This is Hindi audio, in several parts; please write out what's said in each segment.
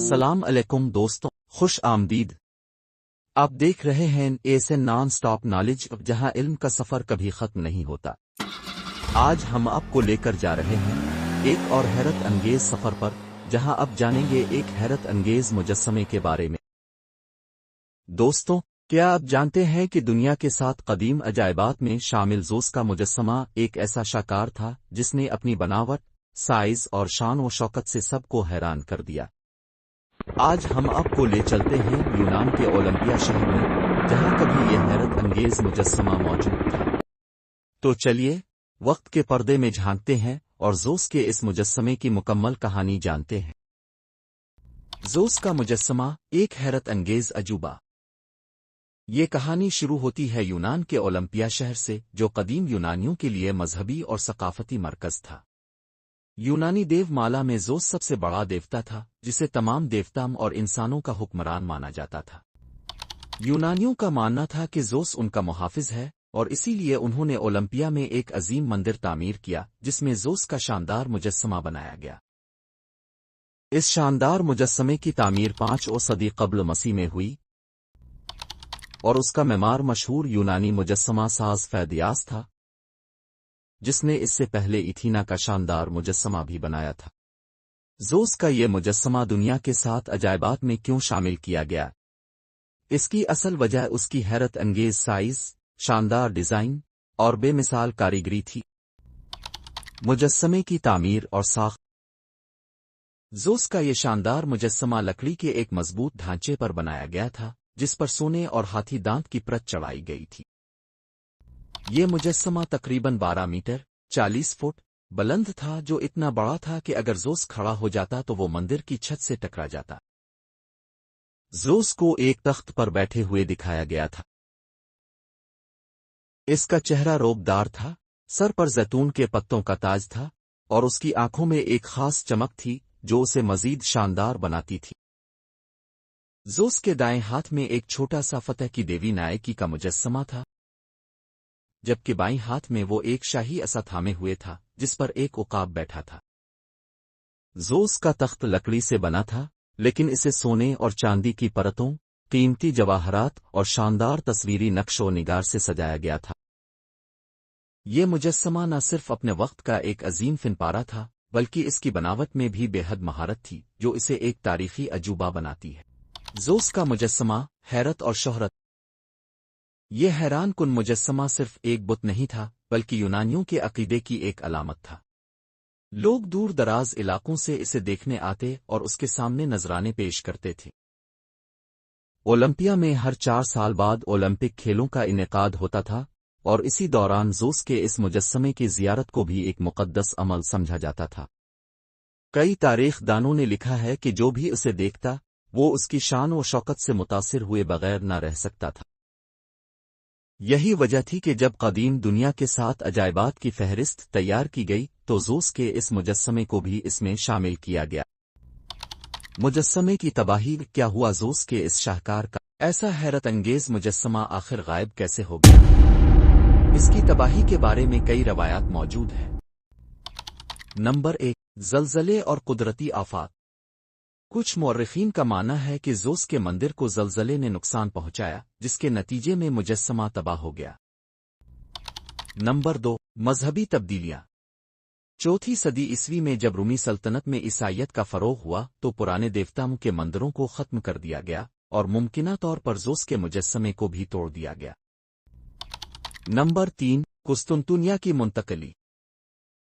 अस्सलाम अलैकुम दोस्तों, खुश आमदीद। आप देख रहे हैं ऐसे नॉन स्टॉप नॉलेज जहाँ इल्म का सफ़र कभी खत्म नहीं होता। आज हम आपको लेकर जा रहे हैं एक और हैरत अंगेज सफ़र पर, जहाँ आप जानेंगे एक हैरत अंगेज मुजस्मे के बारे में। दोस्तों, क्या आप जानते हैं कि दुनिया के साथ कदीम अजायबात में शामिल जोस का मुजस्समा एक ऐसा शाकार था जिसने अपनी बनावट, साइज़ और शान व शौकत से सबको हैरान कर दिया? आज हम आपको ले चलते हैं यूनान के ओलंपिया शहर में, जहाँ कभी यह हैरत अंगेज मुजस्समा मौजूद था। तो चलिए, वक्त के पर्दे में झांकते हैं और जोस के इस मुजस्मे की मुकम्मल कहानी जानते हैं। जोस का मुजस्मा एक हैरत अंगेज अजूबा। ये कहानी शुरू होती है यूनान के ओलंपिया शहर से, जो कदीम यूनानियों के लिए मजहबी और सकाफती मरकज था। यूनानी देवमाला में जोस सबसे बड़ा देवता था, जिसे तमाम देवताम और इंसानों का हुक्मरान माना जाता था। यूनानियों का मानना था कि जोस उनका मुहाफिज है, और इसीलिए उन्होंने ओलंपिया में एक अजीम मंदिर तामीर किया, जिसमें जोस का शानदार मुजस्मा बनाया गया। इस शानदार मुजस्समे की तामीर पाँच ओ सदी कबल मसीह में हुई, और उसका मेमार मशहूर यूनानी मुजस्मा साज फैदियास था। जिसने इससे पहले इथीना का शानदार मुजस्समा भी बनाया था। जोस का ये मुजस्समा दुनिया के साथ अजायबात में क्यों शामिल किया गया? इसकी असल वजह उसकी हैरत अंगेज साइज़, शानदार डिज़ाइन और बेमिसाल कारीगरी थी। मुजस्मे की तामीर और साख। जोस का ये शानदार मुजस्मा लकड़ी के एक मज़बूत ढांचे पर बनाया गया था, जिस पर सोने और हाथी दांत की प्रत चढ़ाई गई थी। ये मुजस्मा तकरीबन 12 मीटर 40 फुट, बुलंद था जो इतना बड़ा था कि अगर जोस खड़ा हो जाता तो वो मंदिर की छत से टकरा जाता। जोस को एक तख्त पर बैठे हुए दिखाया गया था। इसका चेहरा रोबदार था, सर पर जैतून के पत्तों का ताज था, और उसकी आँखों में एक खास चमक थी, जो उसे मजीद शानदार बनाती थी। जोस के दाएँ हाथ में एक छोटा सा फतेह की देवी नायकी का मुजस्मा था जबकि बाई हाथ में वो एक शाही असा थामे हुए था, जिस पर एक उकाब बैठा था। जोस का तख्त लकड़ी से बना था, लेकिन इसे सोने और चांदी की परतों, कीमती जवाहरात और शानदार तस्वीरी नक्शो निगार से सजाया गया था। ये मुजस्मा न सिर्फ़ अपने वक्त का एक अजीम फिनपारा था, बल्कि इसकी बनावट में भी बेहद महारत थी, जो इसे एक तारीखी अजूबा बनाती है। जोस का मुजस्समा हैरत और शोहरत ये हैरान कुन मुजस्समा सिर्फ़ एक बुत नहीं था, बल्कि यूनानियों के अकीदे की एक अलामत था। लोग दूर दराज इलाकों से इसे देखने आते और उसके सामने नजराने पेश करते थे। ओलंपिया में हर चार साल बाद ओलंपिक खेलों का इनकाद होता था, और इसी दौरान जोस के इस मुजस्समे की जियारत को भी एक मुकद्दस अमल समझा जाता था। कई तारीख दानों ने लिखा है कि जो भी उसे देखता, वो उसकी शान व शौकत से मुतासिर हुए बगैर न रह सकता था। यही वजह थी कि जब कदीम दुनिया के साथ अजायबात की फहरिस्त तैयार की गई तो जोस के इस मुजस्समे को भी इसमें शामिल किया गया। मुजस्समे की तबाही, क्या हुआ जोस के इस शाहकार का? ऐसा हैरत अंगेज मुजस्समा आखिर गायब कैसे हो गया? इसकी तबाही के बारे में कई रवायात मौजूद हैं। नंबर एक, जलजले और कुदरती आफात। कुछ मौरखीन का मानना है कि जोस के मंदिर को जलजले ने नुकसान पहुँचाया, जिसके नतीजे में मुजस्मा तबाह हो गया। नंबर दो, मजहबी तब्दीलियाँ। चौथी सदी ईस्वी में जब रूमी सल्तनत में ईसाइत का फरोग हुआ तो पुराने देवताओं के मंदिरों को खत्म कर दिया गया, और मुमकिन तौर पर जोस के मुजस्समे को भी तोड़ दिया गया। नंबर तीन कुस्तुनतुनिया की मुंतकली।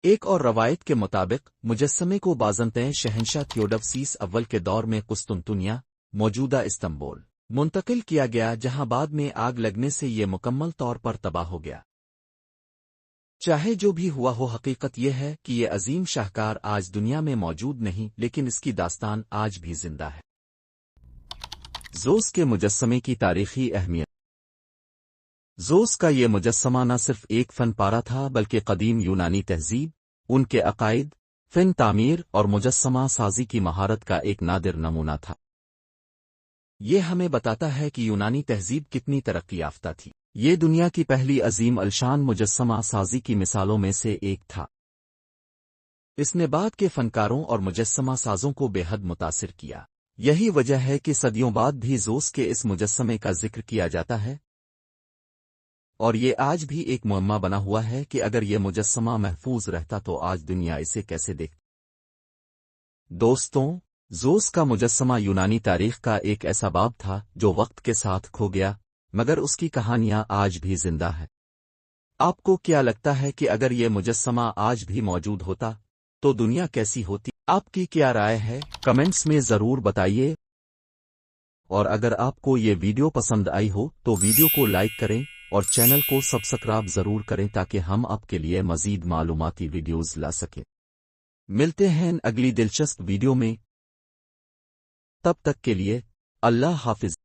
एक और रवायत के मुताबिक, मुजस्समे को बाजंतः शहनशाह थियोडवसीस अव्वल के दौर में कुस्तुनतुनिया, मौजूदा इस्तंबुल, मुंतकिल किया गया, जहाँ बाद में आग लगने से ये मुकम्मल तौर पर तबाह हो गया। चाहे जो भी हुआ हो, हकीकत यह है कि ये अजीम शाहकार आज दुनिया में मौजूद नहीं, लेकिन इसकी दास्तान आज भी ज़िंदा है। जोस के मुजस्समे की तारीखी अहमियत। जोस का ये मुजस्समा न सिर्फ़ एक फन पारा था, बल्कि कदीम यूनानी तहजीब, उनके अकायद, फिन तामीर और मुजस्समा साजी की महारत का एक नादिर नमूना था। ये हमें बताता है कि यूनानी तहजीब कितनी तरक्की याफ्ता थी। ये दुनिया की पहली अजीम अलशान मुजस्समा साजी की मिसालों में से एक था। इसने बाद के फनकारों और मुजस्समा साजों को बेहद मुतासिर किया। यही वजह है कि सदियों बाद भी जोस के इस मुजस्समे का ज़िक्र किया जाता है और ये आज भी एक मुअम्मा बना हुआ है कि अगर ये मुजस्मा महफूज रहता तो आज दुनिया इसे कैसे देख दोस्तों, जोस का मुजस्मा यूनानी तारीख का एक ऐसा बाब था जो वक्त के साथ खो गया, मगर उसकी कहानियाँ आज भी ज़िंदा है। आपको क्या लगता है कि अगर ये मुजस्मा आज भी मौजूद होता तो दुनिया कैसी होती? आपकी क्या राय है? कमेंट्स में ज़रूर बताइए। और अगर आपको ये वीडियो पसंद आई हो तो वीडियो को लाइक करें और चैनल को सब्सक्राइब ज़रूर करें ताकि हम आपके लिए मजीद मालूमती वीडियोस ला सकें। मिलते हैं अगली दिलचस्प वीडियो में। तब तक के लिए अल्लाह हाफिज।